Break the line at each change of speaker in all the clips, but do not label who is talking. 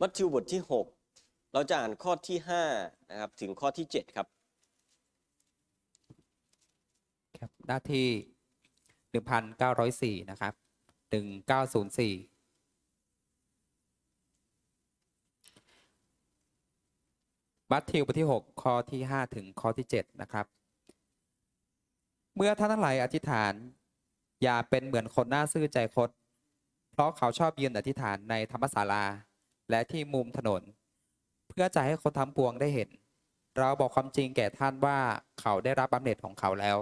มัทธิวบทที่ 6 เราจะอ่านข้อที่ 5 นะครับ ถึงข้อที่ 7 ครับ
ครับหน้าที่ 1,904 นะครับ 1904มัทธิวบทที่ 6 ข้อที่ 5 ถึงข้อที่ 7 นะครับ เมื่อท่านทั้งหลายอธิษฐาน อย่าเป็นเหมือนคนหน้าซื่อใจคดเพราะเขาชอบยืนอธิษฐานในธรรมศาลา และที่มุมถนน เพื่อจะให้คนทั้งปวงได้เห็น เราบอกความจริงแก่ท่านว่าเขาได้รับบำเหน็จของเขาแล้ว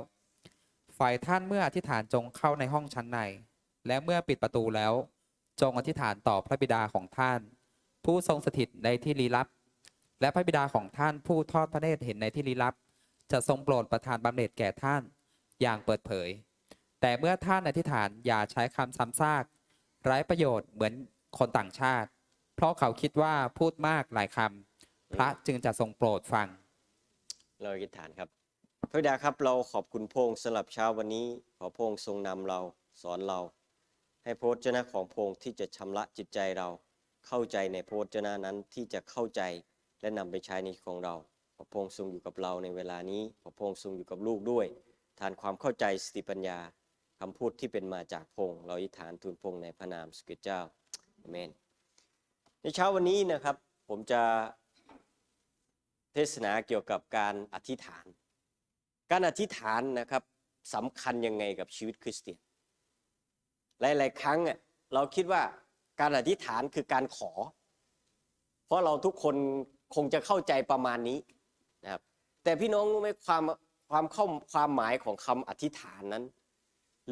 ฝ่ายท่านเมื่ออธิษฐานจงเข้าในห้องชั้นใน และเมื่อปิดประตูแล้ว จงอธิษฐานต่อพระบิดาของท่าน ผู้ทรงสถิตในที่ลี้ลับ และพระบิดาของท่านผู้ทอดพระเนตรเห็นในที่ลี้ลับ จะทรงโปรดประทานบำเหน็จแก่ท่านอย่างเปิดเผย แต่เมื่อท่านอธิษฐานอย่าใช้คำซ้ำซากไร้ประโยชน์เหมือนคนต่างชาติ เพราะเขาคิดว่าพูดมากหลายคำพระจึงจะทรงโปรดฟัง
เราอธิษฐานครับพระดาครับเราขอบคุณพงค์สำหรับเช้าวันนี้ ขอพงค์ทรงนำเราสอนเรา ให้พระวจนะของพงค์ที่จะชำระจิตใจเราเข้าใจในพระวจนะนั้นที่จะเข้าใจและนำไปใช้ในของเรา ขอพงค์ทรงอยู่กับเราในเวลานี้ ขอพงค์ทรงอยู่กับลูกด้วยทานความเข้าใจสติปัญญาคำพูดที่เป็นมาจากพงค์เราอธิษฐานทูลพงค์ในพระนามสุกิเจ้าอาเมน ในเช้าวันนี้นะครับผมจะเทศนาเกี่ยวกับการอธิษฐาน การอธิษฐานนะครับสำคัญยังไงกับชีวิตคริสเตียน หลาย ๆ ครั้งเราคิดว่าการอธิษฐานคือการขอ เพราะเราทุกคนคงจะเข้าใจประมาณนี้นะครับแต่พี่น้องรู้ไหมความความเข้าความหมายของคำอธิษฐานนั้น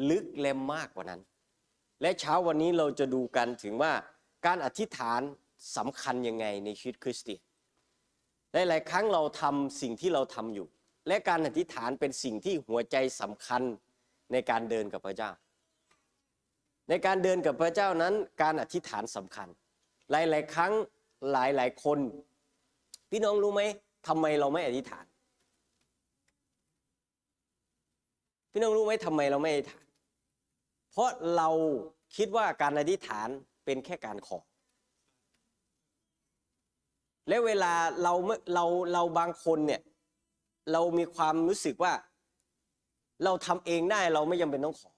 ลึกเล่มมากกว่านั้น และเช้าวันนี้เราจะดูกันถึงว่าการอธิษฐาน สำคัญยังไงในชีวิตคริสเตียนหลายๆครั้งเราทำสิ่งที่เราทำอยู่ และการอธิษฐานเป็นสิ่งที่หัวใจสำคัญในการเดินกับพระเจ้า ในการเดินกับพระเจ้านั้น การอธิษฐานสำคัญ หลาย ๆ ครั้งหลาย ๆ คน พี่น้องรู้ไหมทำไมเราไม่อธิษฐาน พี่น้องรู้ไหมทำไมเราไม่อธิษฐาน เพราะเราคิดว่าการอธิษฐานเป็นแค่การขอ และเวลาเราเราเราบางคนเนี่ยเรามีความรู้สึกว่า เราทำเองได้เราไม่จำเป็นต้องขอ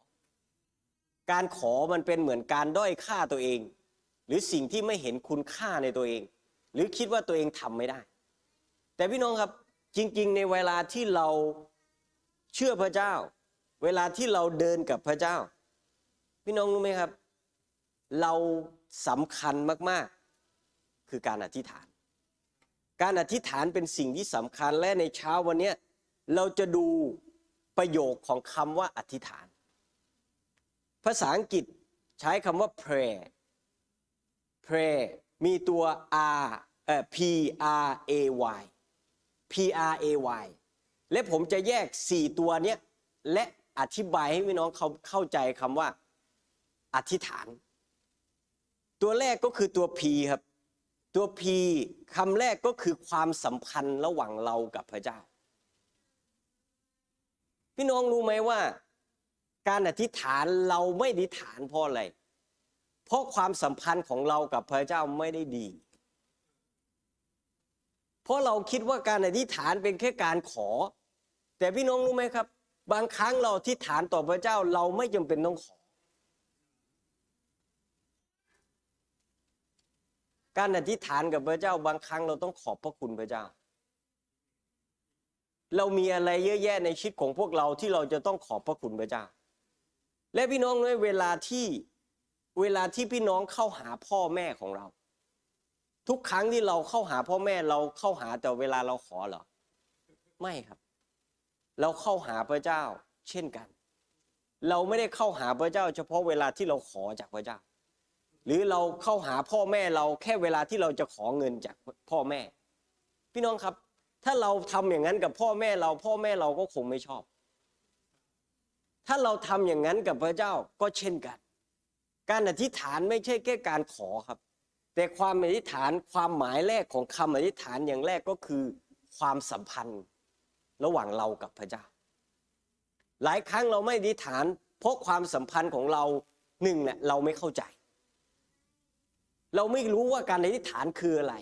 การขอมันเป็นเหมือนการด้อยค่าตัวเอง หรือสิ่งที่ไม่เห็นคุณค่าในตัวเอง หรือคิดว่าตัวเองทำไม่ได้ แต่พี่น้องครับจริง ๆ ในเวลาที่เราเชื่อพระเจ้า เวลาที่เราเดินกับพระเจ้า พี่น้องรู้ไหมครับ เราสำคัญมาก ๆ คือการอธิษฐาน การอธิษฐานเป็นสิ่งที่สำคัญและในเช้าวันนี้เราจะดูประโยคของคำว่าอธิษฐาน ภาษาอังกฤษใช้คำว่า pray pray มีตัว r เอ่อ p r a y p r a y และผมจะแยก 4 ตัวเนี้ยและอธิบายให้พี่น้องเขาเข้าใจคำว่าอธิษฐาน ตัวแรกก็คือตัว P ครับ ตัว P คำแรกก็คือความสัมพันธ์ระหว่างเรากับพระเจ้า พี่น้องรู้ไหมว่า การอธิษฐานเราไม่อธิษฐานเพราะอะไร เพราะความสัมพันธ์ของเรากับพระเจ้าไม่ได้ดี เพราะเราคิดว่าการอธิษฐานเป็นแค่การขอ แต่พี่น้องรู้ไหมครับ บางครั้งเราอธิษฐานต่อพระเจ้าเราไม่จำเป็นต้องขอ การอธิษฐานกับพระเจ้าบางครั้งเราต้องขอบพระคุณพระเจ้า เรามีอะไรเยอะแยะในชีวิตของพวกเราที่เราจะต้องขอบพระคุณพระเจ้า และพี่น้องด้ยเวลาที่เวลาที่พี่น้องเข้าหาพ่อแม่ของเรา ทุกครั้งที่เราเข้าหาพ่อแม่เราเข้าหาแต่เวลาเราขอเหรอไม่ครับ เราเข้าหาพระเจ้า เช่นกัน เราไม่ได้เข้าหาพระเจ้า เฉพาะเวลาที่เราขอจากพระเจ้า หรือเราเข้าหาพ่อแม่เราแค่เวลาที่เราจะขอเงินจากพ่อแม่ พี่น้องครับ ถ้าเราทำอย่างนั้นกับพ่อแม่เราพ่อแม่เราก็คงไม่ชอบ ถ้าเราทำอย่างนั้นกับพระเจ้าก็เช่นกัน การอธิษฐานไม่ใช่แค่การขอครับ แต่ความอธิษฐานความหมายแรกของคำอธิษฐานอย่างแรกก็คือ ความสัมพันธ์ระหว่างเรากับพระเจ้า หลายครั้งเราไม่อธิษฐาน เพราะความสัมพันธ์ของเราหนึ่งแหละเราไม่เข้าใจ เราไม่รู้ว่าการอธิษฐานคืออะไร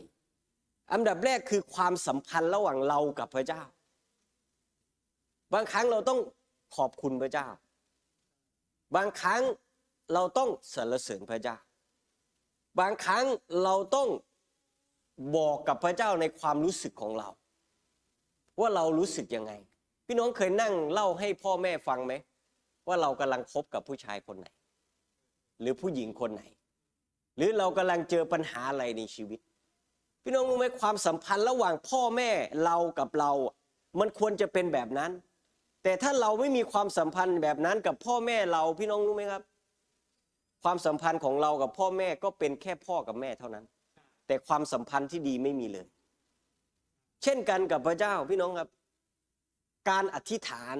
อันดับแรกคือความสัมพันธ์ระหว่างเรากับพระเจ้า บางครั้งเราต้องขอบคุณพระเจ้า บางครั้งเราต้องสรรเสริญพระเจ้า บางครั้งเราต้องบอกกับพระเจ้าในความรู้สึกของเรา ว่าเรารู้สึกยังไง พี่น้องเคยนั่งเล่าให้พ่อแม่ฟังไหมว่าเรากำลังคบกับผู้ชายคนไหน หรือผู้หญิงคนไหน หรือเรากำลังเจอปัญหาอะไรในชีวิต พี่น้องรู้ไหมความสัมพันธ์ระหว่างพ่อแม่เรากับเรา มันควรจะเป็นแบบนั้น แต่ถ้าเราไม่มีความสัมพันธ์แบบนั้นกับพ่อแม่เราพี่น้องรู้ไหมครับ ความสัมพันธ์ของเรากับพ่อแม่ก็เป็นแค่พ่อกับแม่เท่านั้น แต่ความสัมพันธ์ที่ดีไม่มีเลย เช่นกันกับพระเจ้าพี่น้องครับ การอธิษฐาน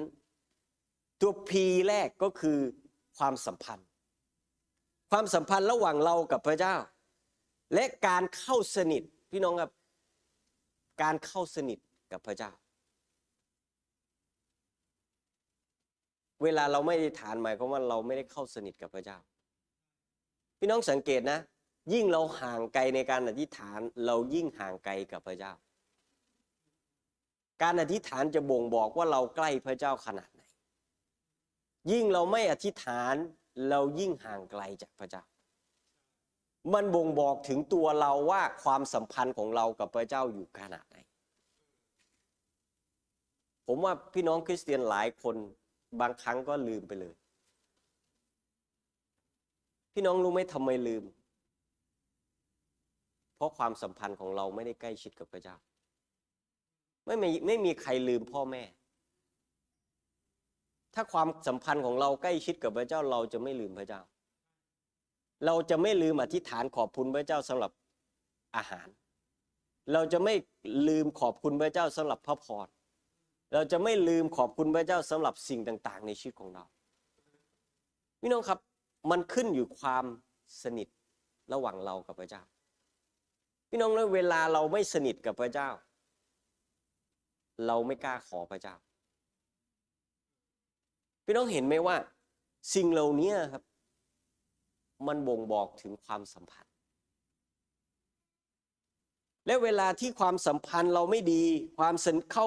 ตัวพีแรกก็คือความสัมพันธ์ ความสัมพันธ์ระหว่างเรากับพระเจ้า และการเข้าสนิทพี่น้องครับ การเข้าสนิทกับพระเจ้า เวลาเราไม่ได้ฐานหมายความว่าเราไม่ได้เข้าสนิทกับพระเจ้า พี่น้องสังเกตนะ ยิ่งเราห่างไกลในการอธิษฐานเรายิ่งห่างไกลกับพระเจ้า การอธิษฐานจะบ่งบอกว่าเราใกล้พระเจ้าขนาดไหน ยิ่งเราไม่อธิษฐาน เรายิ่งห่างไกลจากพระเจ้า มันบ่งบอกถึงตัวเราว่าความสัมพันธ์ของเรากับพระเจ้าอยู่ขนาดไหน ผมว่าพี่น้องคริสเตียนหลายคนบางครั้งก็ลืมไปเลย พี่น้องรู้ไหมทำไมลืม เพราะความสัมพันธ์ของเราไม่ได้ใกล้ชิดกับพระเจ้า ไม่ไมีไม่มีใครลืมพ่อแม่ ถ้าความสัมพันธ์ของเราใกล้ชิดกับพระเจ้าเราจะไม่ลืมพระเจ้า เราจะไม่ลืมอธิษฐานขอบคุณพระเจ้าสำหรับอาหาร เราจะไม่ลืมขอบคุณพระเจ้าสำหรับพระพรเราจะไม่ลืมขอบคุณพระเจ้าสำหรับสิ่งต่าง ๆ ในชีวิตของเราพี่น้องครับมันขึ้นอยู่ความสนิทระหว่างเรากับพระเจ้า พี่น้องเลยเวลาเราไม่สนิทกับพระเจ้า เราไม่กล้าขอพระเจ้า พี่น้องเห็นไหมว่า สิ่งเหล่านี้ครับ มันบ่งบอกถึงความสัมพันธ์ และเวลาที่ความสัมพันธ์เราไม่ดีความสนเข้า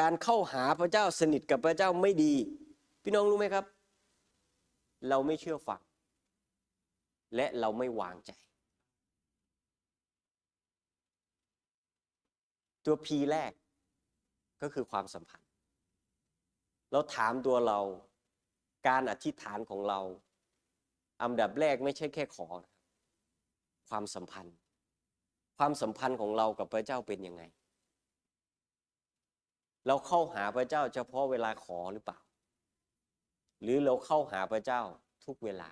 การเข้าหาพระเจ้าสนิทกับพระเจ้าไม่ดี พี่น้องรู้ไหมครับ เราไม่เชื่อฟัง และเราไม่วางใจ ตัวพีแรกก็คือความสัมพันธ์ เราถามตัวเรา การอธิษฐานของเรา อันดับแรกไม่ใช่แค่ขอ ความสัมพันธ์ ความสัมพันธ์ของเรากับพระเจ้าเป็นยังไง เราเข้าหาพระเจ้าเฉพาะเวลาขอหรือเปล่า หรือเราเข้าหาพระเจ้าทุกเวลา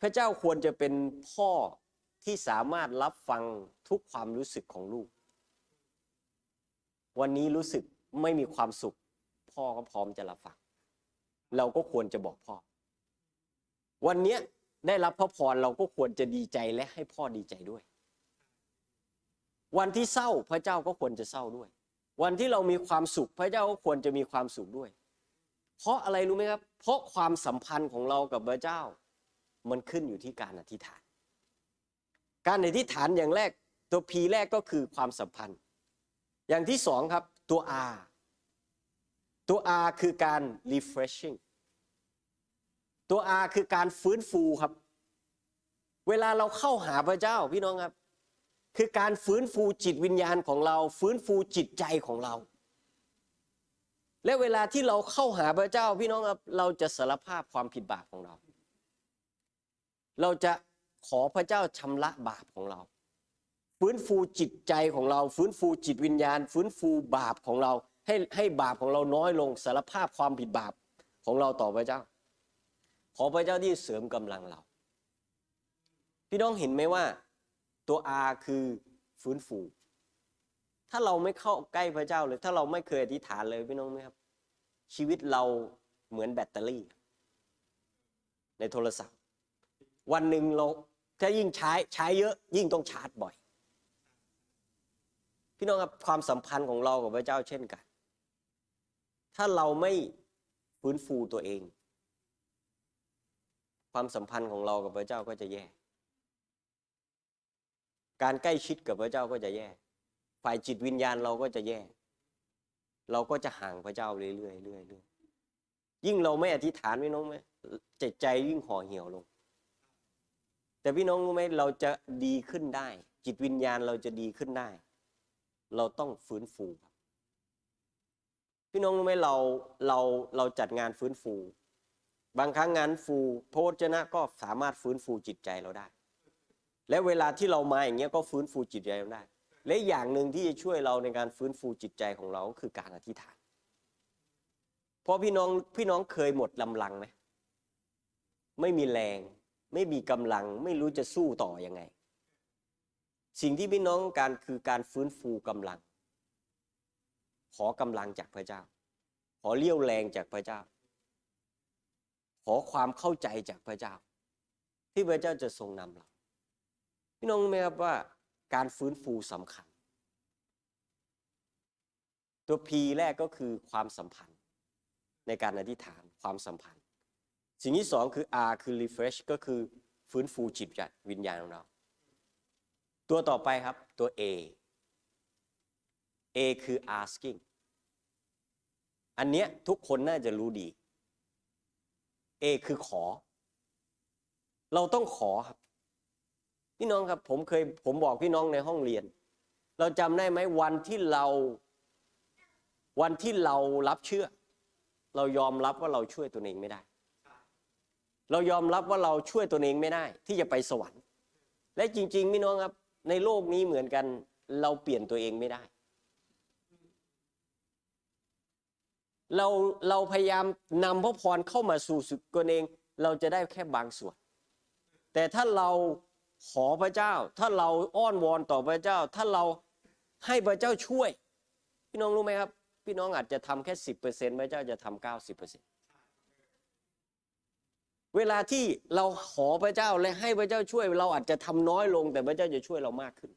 พระเจ้าควรจะเป็นพ่อที่สามารถรับฟังทุกความรู้สึกของลูก วันนี้รู้สึกไม่มีความสุข พ่อก็พร้อมจะรับฟังเราก็ควรจะบอกพ่อ วันเนี้ยได้รับพระพรเราก็ควรจะดีใจและให้พ่อดีใจด้วย วันที่เศร้าพระเจ้าก็ควรจะเศร้าด้วย วันที่เรามีความสุขพระเจ้าก็ควรจะมีความสุขด้วย เพราะอะไรรู้ไหมครับ เพราะความสัมพันธ์ของเรากับพระเจ้า มันขึ้นอยู่ที่การอธิษฐาน การอธิษฐานอย่างแรกตัว P แรกก็คือความสัมพันธ์ อย่างที่สองครับตัว R ตัว R คือการ refreshing ตัว R คือการฟื้นฟูครับ เวลาเราเข้าหาพระเจ้าพี่น้องครับ คือการฟื้นฟูจิตวิญญาณของเรา ฟื้นฟูจิตใจของเรา และเวลาที่เราเข้าหาพระเจ้าพี่น้องครับ เราจะสารภาพความผิดบาปของเรา เราจะขอพระเจ้าชำระบาปของเรา ฟื้นฟูจิตใจของเรา ฟื้นฟูจิตวิญญาณ ฟื้นฟูบาปของเรา ให้ให้บาปของเราน้อยลงสารภาพความผิดบาปของเราต่อพระเจ้า ขอพระเจ้าที่เสริมกำลังเรา พี่น้องเห็นไหมว่า ตัว R คือฟื้นฟู ถ้าเราไม่เข้าใกล้พระเจ้าเลย ถ้าเราไม่เคยอธิษฐานเลยพี่น้องไหมครับ ชีวิตเราเหมือนแบตเตอรี่ ในโทรศัพท์ วันหนึ่งเราถ้ายิ่งใช้ใช้เยอะ ยิ่งต้องชาร์จบ่อย พี่น้องครับความสัมพันธ์ของเรากับพระเจ้าเช่นกัน ถ้าเราไม่ฟื้นฟูตัวเอง ความสัมพันธ์ของเรากับพระเจ้าก็จะแย่ การใกล้ชิดกับพระเจ้าก็จะแย่ ฝ่ายจิตวิญญาณเราก็จะแย่ เราก็จะห่างพระเจ้าเรื่อยๆเรื่อยๆเรื่อยยิ่งเราไม่อธิษฐานพี่น้องไหมจิตใจยิ่งห่อเหี่ยวลง แต่พี่น้องรู้ไหมเราจะดีขึ้นได้ จิตวิญญาณเราจะดีขึ้นได้ เราต้องฟื้นฟูครับ พี่น้องรู้ไหมเราเราเราจัดงานฟื้นฟู บางครั้งงานฟูพระวจนะก็สามารถฟื้นฟูจิตใจเราได้ และเวลาที่เรามาอย่างเงี้ยก็ฟื้นฟูจิตใจเราได้ และอย่างหนึ่งที่จะช่วยเราในการฟื้นฟูจิตใจของเราก็คือการอธิษฐานเพราะพี่น้องพี่น้องเคยหมดลำลังไหมไม่มีแรง ไม่มีกำลัง ไม่รู้จะสู้ต่อยังไง สิ่งที่พี่น้องการคือการฟื้นฟูกำลัง ขอกำลังจากพระเจ้า ขอเลี้ยวแรงจากพระเจ้า ขอความเข้าใจจากพระเจ้า ที่พระเจ้าจะทรงนำเราพี่น้องรู้ไหมครับว่าการฟื้นฟูสำคัญ ตัว P แรกก็คือความสัมพันธ์ ในการอธิษฐานความสัมพันธ์ สิ่งที่สองคือ R คือ refresh ก็คือฟื้นฟูจิตวิญญาณของเรา ตัวต่อไปครับตัว A A คือ asking อันเนี้ยทุกคนน่าจะรู้ดี A คือขอ เราต้องขอครับ พี่น้องครับผมเคยผมบอกพี่น้องในห้องเรียน เราจำได้ไหมวันที่เราวันที่เรารับเชื่อ เรายอมรับว่าเราช่วยตัวเองไม่ได้ เรายอมรับว่าเราช่วยตัวเองไม่ได้ ที่จะไปสวรรค์ และจริงๆพี่น้องครับ ในโลกนี้เหมือนกัน เราเปลี่ยนตัวเองไม่ได้ เราเราพยายามนำพระพรเข้ามาสู่สุดตัวเอง เราจะได้แค่บางส่วน แต่ถ้าเราขอพระเจ้า ถ้าเราอ้อนวอนต่อพระเจ้า ถ้าเราให้พระเจ้าช่วย พี่น้องรู้ไหมครับ พี่น้องอาจจะทำแค่สิบเปอร์เซ็นต์พระเจ้าจะทำเก้าสิบเปอร์เซ็นต์เวลาที่เราขอพระเจ้าและให้พระเจ้าช่วย เราอาจจะทำน้อยลง แต่พระเจ้าจะช่วยเรามากขึ้น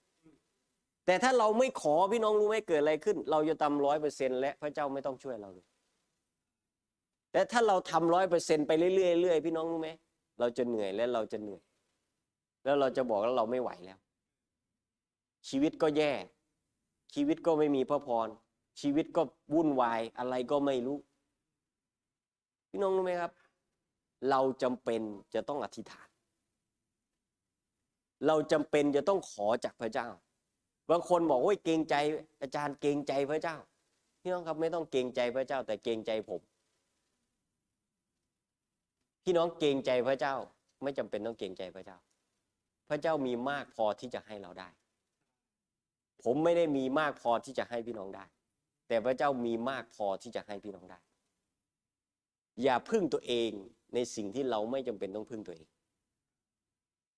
แต่ถ้าเราไม่ขอพี่น้องรู้ไหมเกิดอะไรขึ้น เราจะทำร้อยเปอร์เซ็นต์และพระเจ้าไม่ต้องช่วยเราเลย แต่ถ้าเราทำร้อยเปอร์เซ็นต์ไปเรื่อยๆเรื่อยๆพี่น้องรู้ไหมเราจะเหนื่อยและเราจะเหนื่อย แล้วเราจะบอกว่าเราไม่ไหวแล้ว ชีวิตก็แย่ ชีวิตก็ไม่มีพระพร ชีวิตก็วุ่นวายอะไรก็ไม่รู้ พี่น้องรู้ไหมครับ เราจำเป็นจะต้องอธิษฐาน เราจำเป็นจะต้องขอจากพระเจ้า บางคนบอกว่าเกรงใจอาจารย์เกรงใจพระเจ้า พี่น้องครับไม่ต้องเกรงใจพระเจ้า แต่เกรงใจผม พี่น้องเกรงใจพระเจ้าไม่จำเป็นต้องเกรงใจพระเจ้า พระเจ้ามีมากพอที่จะให้เราได้ ผมไม่ได้มีมากพอที่จะให้พี่น้องได้ แต่พระเจ้ามีมากพอที่จะให้พี่น้องได้ อย่าพึ่งตัวเองในสิ่งที่เราไม่จำเป็นต้องพึ่งตัวเอง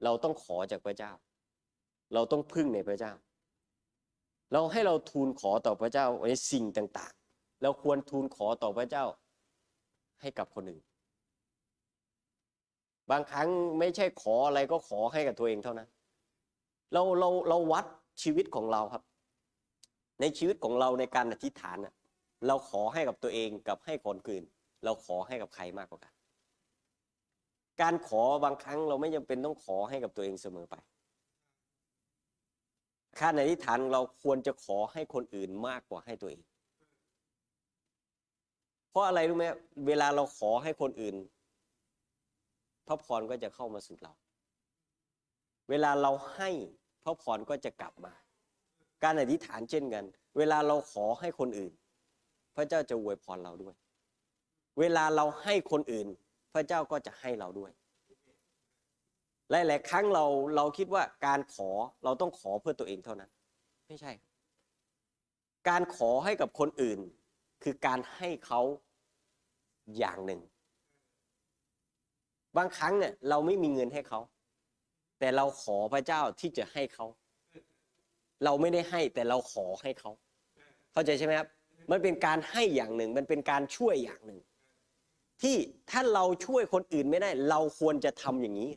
เราต้องขอจากพระเจ้า เราต้องพึ่งในพระเจ้า เราให้เราทูลขอต่อพระเจ้าในสิ่งต่างๆ เราควรทูลขอต่อพระเจ้าให้กับคนอื่น บางครั้งไม่ใช่ขออะไรก็ขอให้กับตัวเองเท่านั้น เราเราเราวัดชีวิตของเราครับ ในชีวิตของเราในการอธิษฐานเราขอให้กับตัวเองกับให้คนอื่น เราขอให้กับใครมากกว่ากัน การขอบางครั้งเราไม่จำเป็นต้องขอให้กับตัวเองเสมอไปการอธิษฐานเราควรจะขอให้คนอื่นมากกว่าให้ตัวเอง เพราะอะไรรู้ไหมเวลาเราขอให้คนอื่น พระพรก็จะเข้ามาสู่เรา เวลาเราให้พระพรก็จะกลับมา การอธิษฐานเช่นกัน เวลาเราขอให้คนอื่น พระเจ้าจะอวยพรเราด้วย เวลาเราให้คนอื่น พระเจ้าก็จะให้เราด้วยหลาย ๆ ครั้งเราเราคิดว่าการขอเราต้องขอเพื่อตัวเองเท่านั้น ไม่ใช่ การขอให้กับคนอื่น คือการให้เขาอย่างหนึ่ง บางครั้งเนี่ยเราไม่มีเงินให้เขา แต่เราขอพระเจ้าที่จะให้เขา เราไม่ได้ให้แต่เราขอให้เขา เข้าใจใช่ไหมครับ มันเป็นการให้อย่างหนึ่ง มันเป็นการช่วยอย่างหนึ่ง ที่ถ้าเราช่วยคนอื่นไม่ได้ เราควรจะทำอย่างนี้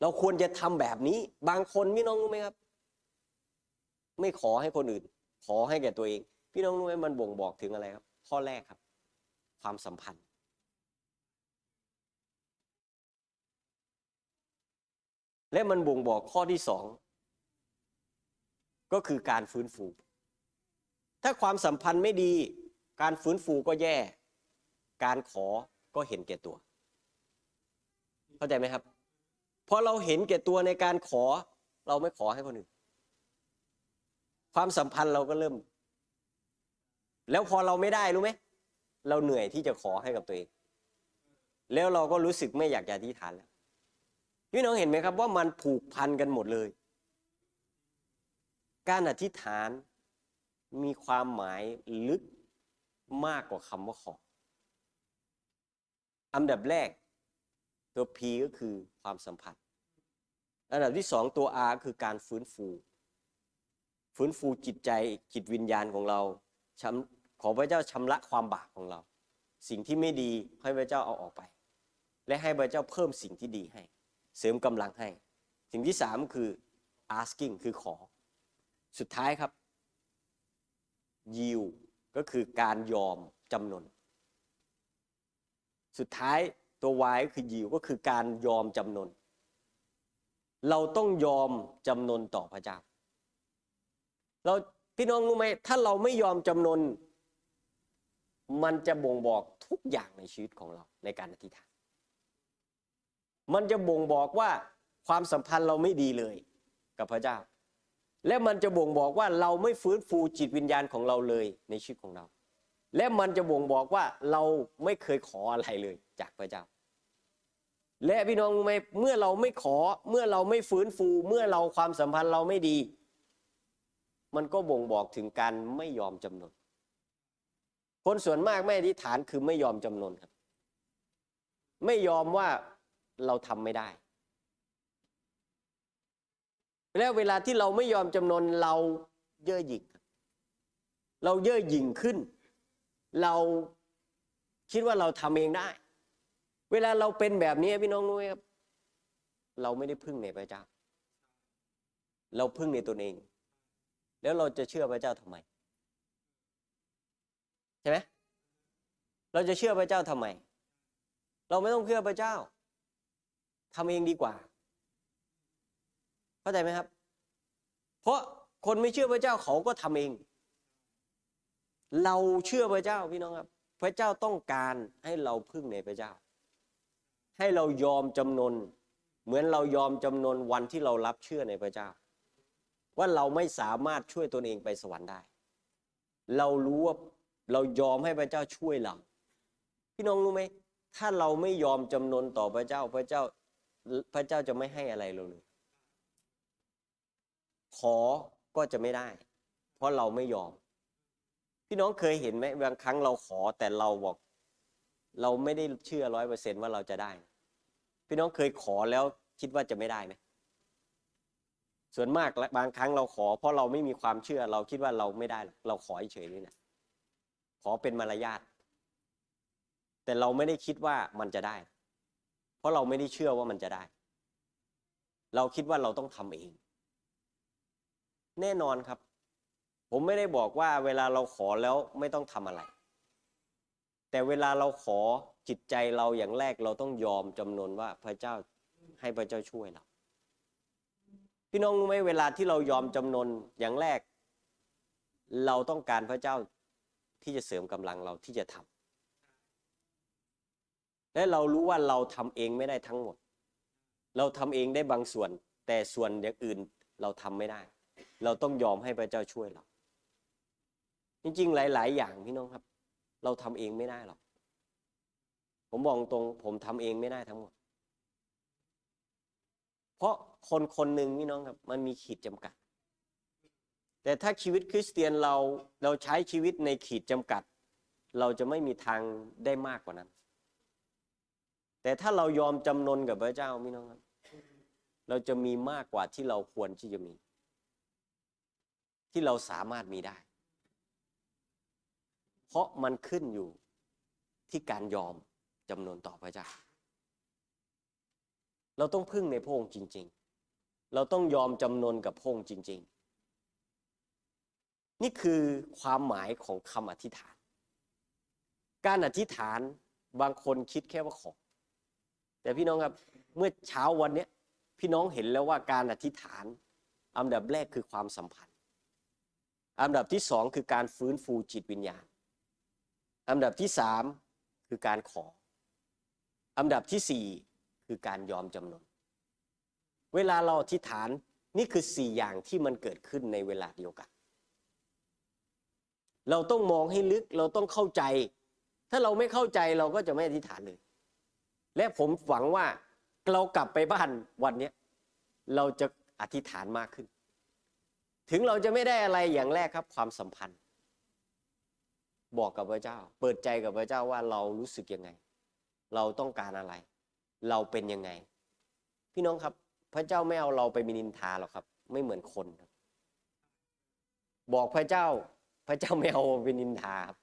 เราควรจะทำแบบนี้ บางคนพี่น้องรู้ไหมครับ ไม่ขอให้คนอื่น ขอให้แก่ตัวเอง พี่น้องรู้ไหมมันบ่งบอกถึงอะไรครับ ข้อแรกครับ ความสัมพันธ์ และมันบ่งบอกข้อที่สองก็คือการฟื้นฟู ถ้าความสัมพันธ์ไม่ดี การฟื้นฟูก็แย่ การขอก็เห็นแก่ตัว เข้าใจไหมครับพอเราเห็นแก่ตัวในการขอ เราไม่ขอให้คนอื่น ความสัมพันธ์เราก็เริ่ม แล้วพอเราไม่ได้รู้ไหมเราเหนื่อยที่จะขอให้กับตัวเอง แล้วเราก็รู้สึกไม่อยากจะอธิษฐานแล้ว พี่น้องเห็นไหมครับว่ามันผูกพันกันหมดเลย การอธิษฐานมีความหมายลึกมากกว่าคำว่าขออันดับแรกตัว P ก็คือความสัมพันธ์อันดับที่สองตัว R คือการฟื้นฟู ฟื้นฟูจิตใจจิตวิญญาณของเราขอพระเจ้าชำระความบาปของเรา สิ่งที่ไม่ดีให้พระเจ้าเอาออกไป และให้พระเจ้าเพิ่มสิ่งที่ดีให้ เสริมกำลังให้ สิ่งที่สามคือ asking คือขอ สุดท้ายครับ yield ก็คือการยอมจำนน สุดท้ายตัว y ก็คือ yield ก็คือการยอมจำนน เราต้องยอมจำนนต่อพระเจ้า เราพี่น้องรู้ไหมถ้าเราไม่ยอมจำนน มันจะบ่งบอกทุกอย่างในชีวิตของเราในการอธิษฐาน มันจะบ่งบอกว่าความสัมพันธ์เราไม่ดีเลยกับพระเจ้า และมันจะบ่งบอกว่าเราไม่ฟื้นฟูจิตวิญญาณของเราเลยในชีวิตของเรา และมันจะบ่งบอกว่าเราไม่เคยขออะไรเลยจากพระเจ้า และพี่น้องรู้ไหมเมื่อเราไม่ขอเมื่อเราไม่ฟื้นฟู เมื่อเราความสัมพันธ์เราไม่ดี มันก็บ่งบอกถึงการไม่ยอมจำนนคนส่วนมากไม่อธิษฐานคือไม่ยอมจำนนครับ ไม่ยอมว่า เราทำไม่ได้ แล้วเวลาที่เราไม่ยอมจำนนเราเย่อหยิ่งเราเย่อหยิ่งขึ้น เราคิดว่าเราทำเองได้ เวลาเราเป็นแบบนี้พี่น้องรู้ไหมครับ เราไม่ได้พึ่งในพระเจ้า เราพึ่งในตนเอง แล้วเราจะเชื่อพระเจ้าทำไมใช่ไหมเราจะเชื่อพระเจ้าทำไม เราไม่ต้องเชื่อพระเจ้า ทำเองดีกว่า เข้าใจไหมครับ เพราะคนไม่เชื่อพระเจ้าเขาก็ทำเอง เราเชื่อพระเจ้าพี่น้องครับ พระเจ้าต้องการให้เราพึ่งในพระเจ้า ให้เรายอมจำนน เหมือนเรายอมจำนนวันที่เรารับเชื่อในพระเจ้า ว่าเราไม่สามารถช่วยตนเองไปสวรรค์ได้ เรารู้ว่าเรายอมให้พระเจ้าช่วยเรา พี่น้องรู้ไหมถ้าเราไม่ยอมจำนนต่อพระเจ้า พระเจ้า พระเจ้าจะไม่ให้อะไรเราเลย ขอก็จะไม่ได้ เพราะเราไม่ยอม พี่น้องเคยเห็นไหมบางครั้งเราขอแต่เราบอก เราไม่ได้เชื่อร้อยเปอร์เซนว่าเราจะได้ พี่น้องเคยขอแล้วคิดว่าจะไม่ได้ไหมส่วนมากบางครั้งเราขอ เพราะเราไม่มีความเชื่อเราคิดว่าเราไม่ได้ เราขอเฉยๆนี่นะขอเป็นมารยาทแต่เราไม่ได้คิดว่ามันจะได้ ราะเราไม่ได้เชื่อว่ามันจะได้ เราคิดว่าเราต้องทำเอง แน่นอนครับ ผมไม่ได้บอกว่าเวลาเราขอแล้วไม่ต้องทำอะไร แต่เวลาเราขอจิตใจเราอย่างแรกเราต้องยอมจำนนว่าพระเจ้าให้พระเจ้าช่วยเรา พี่น้องรู้ไหมเวลาที่เรายอมจำนนอย่างแรก เราต้องการพระเจ้าที่จะเสริมกำลังเราที่จะทำ และเรารู้ว่าเราทำเองไม่ได้ทั้งหมด เราทำเองได้บางส่วน แต่ส่วนอย่างอื่นเราทำไม่ได้ เราต้องยอมให้พระเจ้าช่วยเรา จริงๆ หลาย ๆ อย่างพี่น้องครับ เราทำเองไม่ได้หรอก ผมบอกตรงผมทำเองไม่ได้ทั้งหมด เพราะคนคนหนึ่งพี่น้องครับมันมีขีดจำกัด แต่ถ้าชีวิตคริสเตียนเราเราใช้ชีวิตในขีดจำกัด เราจะไม่มีทางได้มากกว่านั้น แต่ถ้าเรายอมจำนนกับพระเจ้าพี่น้องครับ เราจะมีมากกว่าที่เราควรที่จะมี ที่เราสามารถมีได้ เพราะมันขึ้นอยู่ที่การยอมจำนนต่อพระเจ้า เราต้องพึ่งในพระองค์จริง ๆ เราต้องยอมจำนนกับพระองค์จริง ๆ นี่คือความหมายของคำอธิษฐาน การอธิษฐานบางคนคิดแค่ว่าขอ แต่พี่น้องครับเมื่อเช้าวันนี้พี่น้องเห็นแล้วว่าการอธิษฐาน อันดับแรกคือความสัมพันธ์ อันดับที่สองคือการฟื้นฟูจิตวิญญาณ อันดับที่สามคือการขอ อันดับที่สี่คือการยอมจำนน เวลาเราอธิษฐานนี่คือสี่อย่างที่มันเกิดขึ้นในเวลาเดียวกัน เราต้องมองให้ลึกเราต้องเข้าใจ ถ้าเราไม่เข้าใจเราก็จะไม่อธิษฐานเลย และผมหวังว่าเรากลับไปบ้านวันนี้เราจะอธิษฐานมากขึ้น ถึงเราจะไม่ได้อะไรอย่างแรกครับความสัมพันธ์ บอกกับพระเจ้า เปิดใจกับพระเจ้าว่าเรารู้สึกยังไง เราต้องการอะไร เราเป็นยังไง พี่น้องครับ พระเจ้าไม่เอาเราไปมินินทาหรอกครับ ไม่เหมือนคนครับบอกพระเจ้า พระเจ้าไม่เอาไปนินทาครับ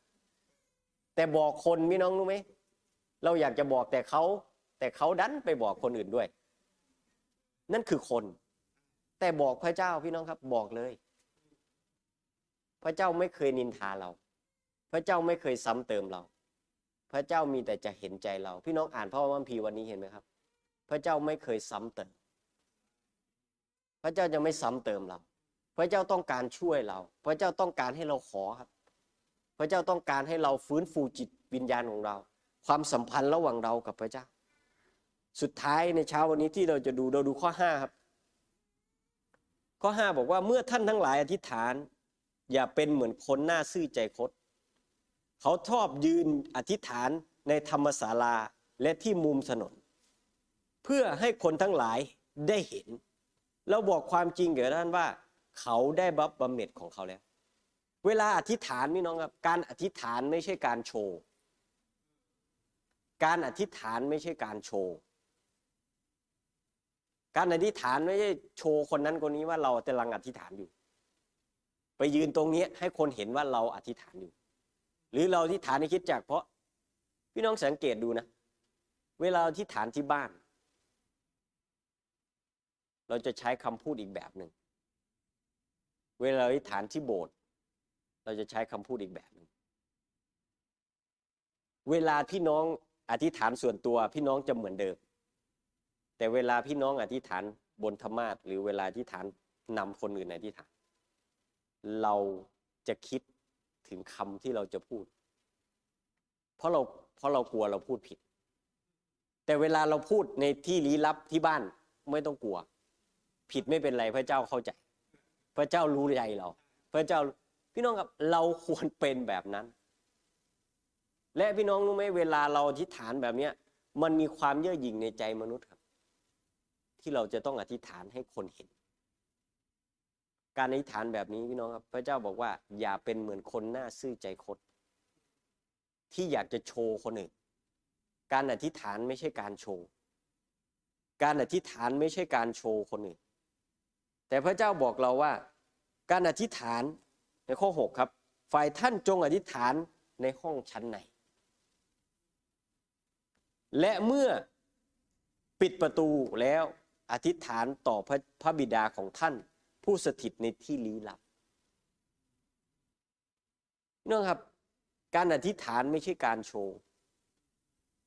แต่บอกคนพี่น้องรู้ไหม เราอยากจะบอกแต่เขาแต่เขาดันไปบอกคนอื่นด้วย นั่นคือคน แต่บอกพระเจ้าพี่น้องครับบอกเลย พระเจ้าไม่เคยนินทาเรา พระเจ้าไม่เคยซ้ำเติมเรา พระเจ้ามีแต่จะเห็นใจเรา พี่น้องอ่านพระคัมภีร์วันนี้เห็นไหมครับ พระเจ้าไม่เคยซ้ำเติม พระเจ้าจะไม่ซ้ำเติมเรา พระเจ้าต้องการช่วยเรา พระเจ้าต้องการให้เราขอครับ พระเจ้าต้องการให้เราฟื้นฟูจิตวิญญาณของเรา ความสัมพันธ์ระหว่างเรากับพระเจ้า สุดท้ายในเช้าวันนี้ที่เราจะดูเราดูข้อ5ครับ ข้อ 5 บอกว่าเมื่อท่านทั้งหลายอธิษฐาน อย่าเป็นเหมือนคนหน้าซื่อใจคดเขาชอบยืนอธิษฐานในธรรมศาลาและที่มุมถนน เพื่อให้คนทั้งหลายได้เห็น เราบอกความจริงแกับท่านว่า เขาได้บับบำเหน็จของเขาแล้ว เวลาอธิษฐานนี่น้องครับการอธิษฐานไม่ใช่การโชว์ การอธิษฐานไม่ใช่การโชว์ การอธิษฐานไม่ใช่โชว์คนนั้นคนนี้ว่าเรากำลังอธิษฐานอยู่ ไปยืนตรงนี้ให้คนเห็นว่าเราอธิษฐานอยู่ หรือเราอธิษฐานในคิดจักเพราะพี่น้องสังเกตดูนะ เวลาอธิษฐานที่บ้าน เราจะใช้คำพูดอีกแบบหนึ่ง เวลาอธิษฐานที่โบสถ์เราจะใช้คำพูดอีกแบบหนึ่งเวลาพี่น้อง อธิษฐานส่วนตัวพี่น้องจะเหมือนเดิม แต่เวลาพี่น้องอธิษฐานบนธรรมาสหรือเวลาอธิษฐานนำคนอื่นอธิษฐาน เราจะคิดถึงคำที่เราจะพูด เพราะเราเพราะเรากลัวเราพูดผิด แต่เวลาเราพูดในที่ลี้ลับที่บ้านไม่ต้องกลัว ผิดไม่เป็นไรพระเจ้าเข้าใจ พระเจ้ารู้ใจเรา พระเจ้าพี่น้องครับเราควรเป็นแบบนั้น และพี่น้องรู้ไหมเวลาเราอธิษฐานแบบเนี้ยมันมีความเย่อหยิ่งในใจมนุษย์ครับ ที่เราจะต้องอธิษฐานให้คนเห็น การอธิษฐานแบบนี้พี่น้องครับ พระเจ้าบอกว่า อย่าเป็นเหมือนคนหน้าซื่อใจคดที่อยากจะโชว์คนอื่น การอธิษฐานไม่ใช่การโชว์ การอธิษฐานไม่ใช่การโชว์คนอื่น แต่พระเจ้าบอกเราว่า การอธิษฐานในข้อ 6 ครับ ฝ่ายท่านจงอธิษฐานในห้องชั้นใน และเมื่อปิดประตูแล้วอธิษฐานต่อพระพระบิดาของท่าน ผู้สถิตในที่ลี้ลับนื่องครับ การอธิษฐานไม่ใช่การโชว์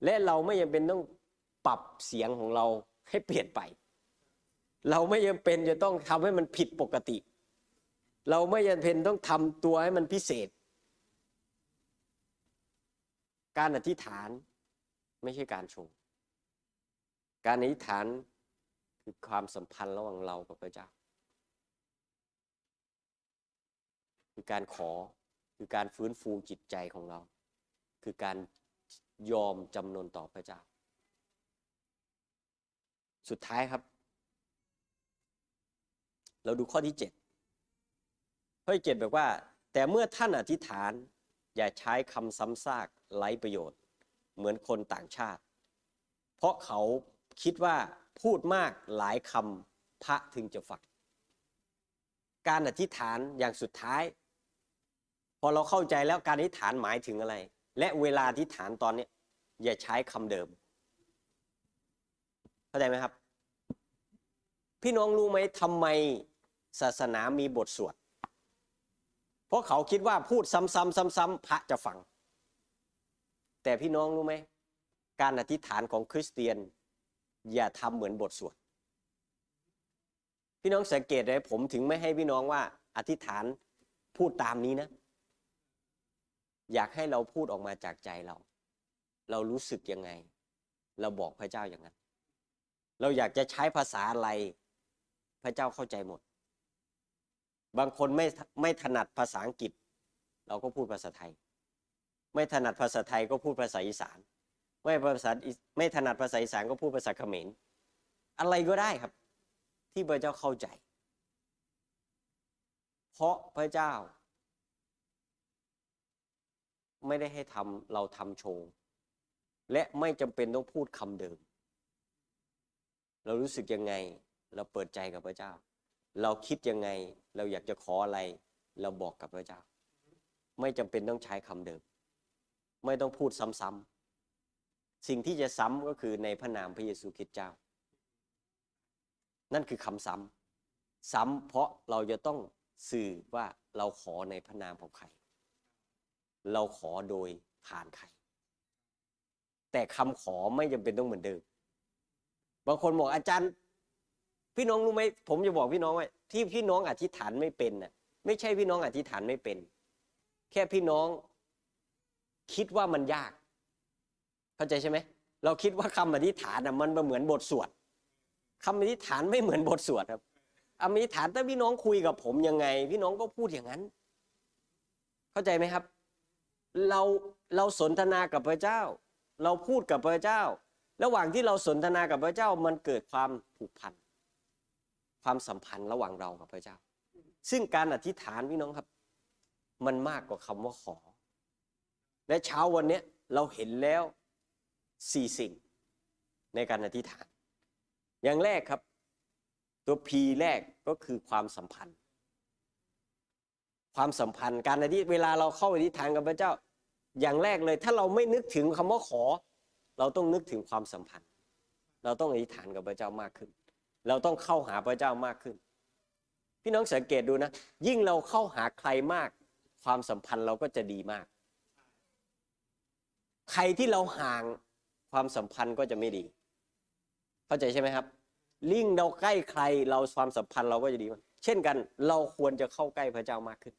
และเราไม่จำเป็นต้องปรับเสียงของเราให้เปลี่ยนไป เราไม่จำเป็นจะต้องทำให้มันผิดปกติ เราไม่จำเป็นต้องทำตัวให้มันพิเศษ การอธิษฐาน ไม่ใช่การชว์การอธิษฐานคือความสัมพันธ์ระหว่างเรากับพระเจ้า คือการขอคือการฟื้นฟูจิตใจของเรา คือการยอมจำนนต่อพระเจ้า สุดท้ายครับ เราดูข้อที่ 7 ข้อที่ 7 บอกว่า แต่เมื่อท่านอธิษฐาน อย่าใช้คำซ้ำซากไร้ประโยชน์ เหมือนคนต่างชาติ เพราะเขาคิดว่าพูดมากหลายคำพระถึงจะฟังการอธิษฐานอย่างสุดท้าย พอเราเข้าใจแล้วการอธิษฐานหมายถึงอะไร และเวลาอธิษฐานตอนนี้อย่าใช้คำเดิม เข้าใจไหมครับ พี่น้องรู้ไหมทำไมศาสนามีบทสวด เพราะเขาคิดว่าพูดซ้ำๆซ้ำๆพระจะฟัง แต่พี่น้องรู้ไหม การอธิษฐานของคริสเตียน อย่าทำเหมือนบทสวด พี่น้องสังเกตเลยผมถึงไม่ให้พี่น้องว่า อธิษฐานพูดตามนี้นะ อยากให้เราพูดออกมาจากใจเรา เรารู้สึกยังไง เราบอกพระเจ้าอย่างนั้น เราอยากจะใช้ภาษาอะไร พระเจ้าเข้าใจหมด บางคนไม่ไม่ถนัดภาษาอังกฤษ เราก็พูดภาษาไทย ไม่ถนัดภาษาไทยก็พูดภาษาอีสาน ไม่ภาษาไม่ถนัดภาษาอีสานก็พูดภาษาเขมรอะไรก็ได้ครับ ที่พระเจ้าเข้าใจ เพราะพระเจ้า ไม่ได้ให้ทำเราทำโชว์และไม่จำเป็นต้องพูดคำเดิม เรารู้สึกยังไง เราเปิดใจกับพระเจ้า เราคิดยังไง เราอยากจะขออะไร เราบอกกับพระเจ้า ไม่จำเป็นต้องใช้คำเดิม ไม่ต้องพูดซ้ำๆสิ่งที่จะซ้ำก็คือในพระนามพระเยซูคริสต์เจ้า นั่นคือคำซ้ำซ้ำเพราะเราจะต้องสื่อว่าเราขอในพระนามของใคร เราขอโดยผ่านใคร แต่คำขอไม่จำเป็นต้องเหมือนเดิม บางคนบอกอาจารย์ พี่น้องรู้ไหมผมจะบอกพี่น้องว่าที่พี่น้องอธิษฐานไม่เป็นน่ะไม่ใช่พี่น้องอธิษฐานไม่เป็น แค่พี่น้อง คิดว่ามันยาก เข้าใจใช่ไหมเราคิดว่าคำอธิษฐานน่ะมันเหมือนบทสวดคำอธิษฐานไม่เหมือนบทสวดครับอธิษฐานถ้าพี่น้องคุยกับผมยังไง พี่น้องก็พูดอย่างนั้น เข้าใจไหมครับ เราเราสนทนากับพระเจ้า เราพูดกับพระเจ้า ระหว่างที่เราสนทนากับพระเจ้ามันเกิดความผูกพันความสัมพันธ์ระหว่างเรากับพระเจ้า ซึ่งการอธิษฐานพี่น้องครับ มันมากกว่าคำว่าขอ และเช้าวันนี้เราเห็นแล้วสี่สิ่งในการอธิษฐาน อย่างแรกครับ ตัวพีแรกก็คือความสัมพันธ์ ความสัมพันธ์การอธิเวลาเราเข้าอธิษฐานกับพระเจ้า อย่างแรกเลย ถ้าเราไม่นึกถึงคำว่าขอ เราต้องนึกถึงความสัมพันธ์ เราต้องอธิษฐานกับพระเจ้ามากขึ้น เราต้องเข้าหาพระเจ้ามากขึ้น พี่น้องสังเกตดูนะ ยิ่งเราเข้าหาใครมาก ความสัมพันธ์เราก็จะดีมาก ใครที่เราห่างความสัมพันธ์ก็จะไม่ดี เข้าใจใช่ไหมครับ ลิ่งเราใกล้ใครเราความสัมพันธ์เราก็จะดีเช่นกันเราควรจะเข้าใกล้พระเจ้ามากขึ้น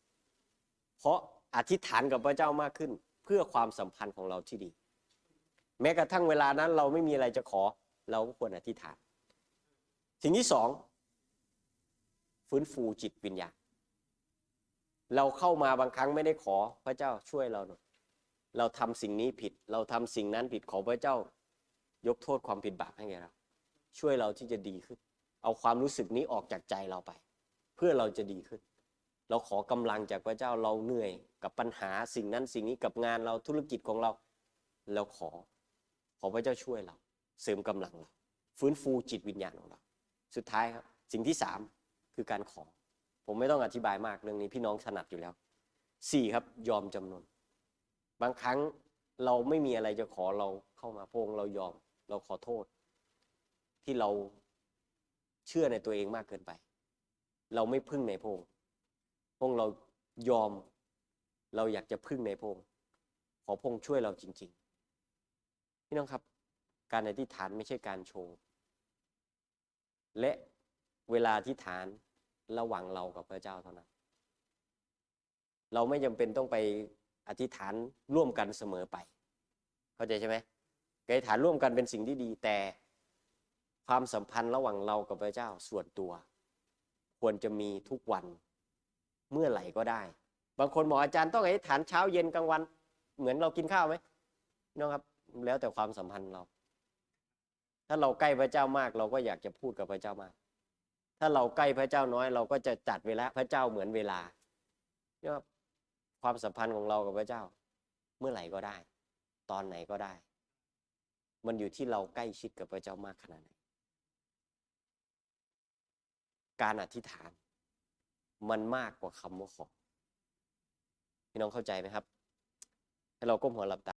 เพราะอธิษฐานกับพระเจ้ามากขึ้น เพื่อความสัมพันธ์ของเราที่ดี แม้กระทั่งเวลานั้นเราไม่มีอะไรจะขอ เราก็ควรอธิษฐาน สิ่งที่สองฟื้นฟูจิตวิญญาณเราเข้ามาบางครั้งไม่ได้ขอพระเจ้าช่วยเราหน่อย เราทำสิ่งนี้ผิด เราทำสิ่งนั้นผิดขอพระเจ้ายกโทษความผิดบาปให้แก่เรา ช่วยเราที่จะดีขึ้น เอาความรู้สึกนี้ออกจากใจเราไป เพื่อเราจะดีขึ้น เราขอกำลังจากพระเจ้าเราเหนื่อยกับปัญหาสิ่งนั้นสิ่งนี้กับงานเราธุรกิจของเรา เราขอขอพระเจ้าช่วยเรา เสริมกำลังเราฟื้นฟูจิตวิญญาณของเรา สุดท้ายครับ สิ่งที่สามคือการขอ ผมไม่ต้องอธิบายมากเรื่องนี้พี่น้องถนัดอยู่แล้วสี่ครับยอมจำนน บางครั้งเราไม่มีอะไรจะขอเราเข้ามาพงเรายอม เราขอโทษ ที่เราเชื่อในตัวเองมากเกินไป เราไม่พึ่งในพงพงเรายอม เราอยากจะพึ่งในพงขอพงช่วยเราจริง ๆ พี่น้องครับ การอธิษฐานไม่ใช่การโชว์และเวลาอธิษฐานระหว่างเรากับพระเจ้าเท่านั้น เราไม่จำเป็นต้องไป อธิษฐานร่วมกันเสมอไป เข้าใจใช่ไหมการอธิษฐานร่วมกันเป็นสิ่งที่ดีแต่ความสัมพันธ์ระหว่างเรากับพระเจ้าส่วนตัว ควรจะมีทุกวันเมื่อไหร่ก็ได้ บางคนบอกอาจารย์ต้องอธิษฐานเช้าเย็นกลางวัน เหมือนเรากินข้าวไหมพี่น้องครับ แล้วแต่ความสัมพันธ์เรา ถ้าเราใกล้พระเจ้ามาก เราก็อยากจะพูดกับพระเจ้ามาก ถ้าเราใกล้พระเจ้าน้อย เราก็จะจัดเวลาพระเจ้าเหมือนเวลาเนี่ยครับ ความสัมพันธ์ของเรากับพระเจ้า เมื่อไหร่ก็ได้ ตอนไหนก็ได้ มันอยู่ที่เราใกล้ชิดกับพระเจ้ามากขนาดไหนการอธิษฐาน มันมากกว่าคำว่าขอพี่น้องเข้าใจไหมครับ ให้เราก้มหัวหลับตา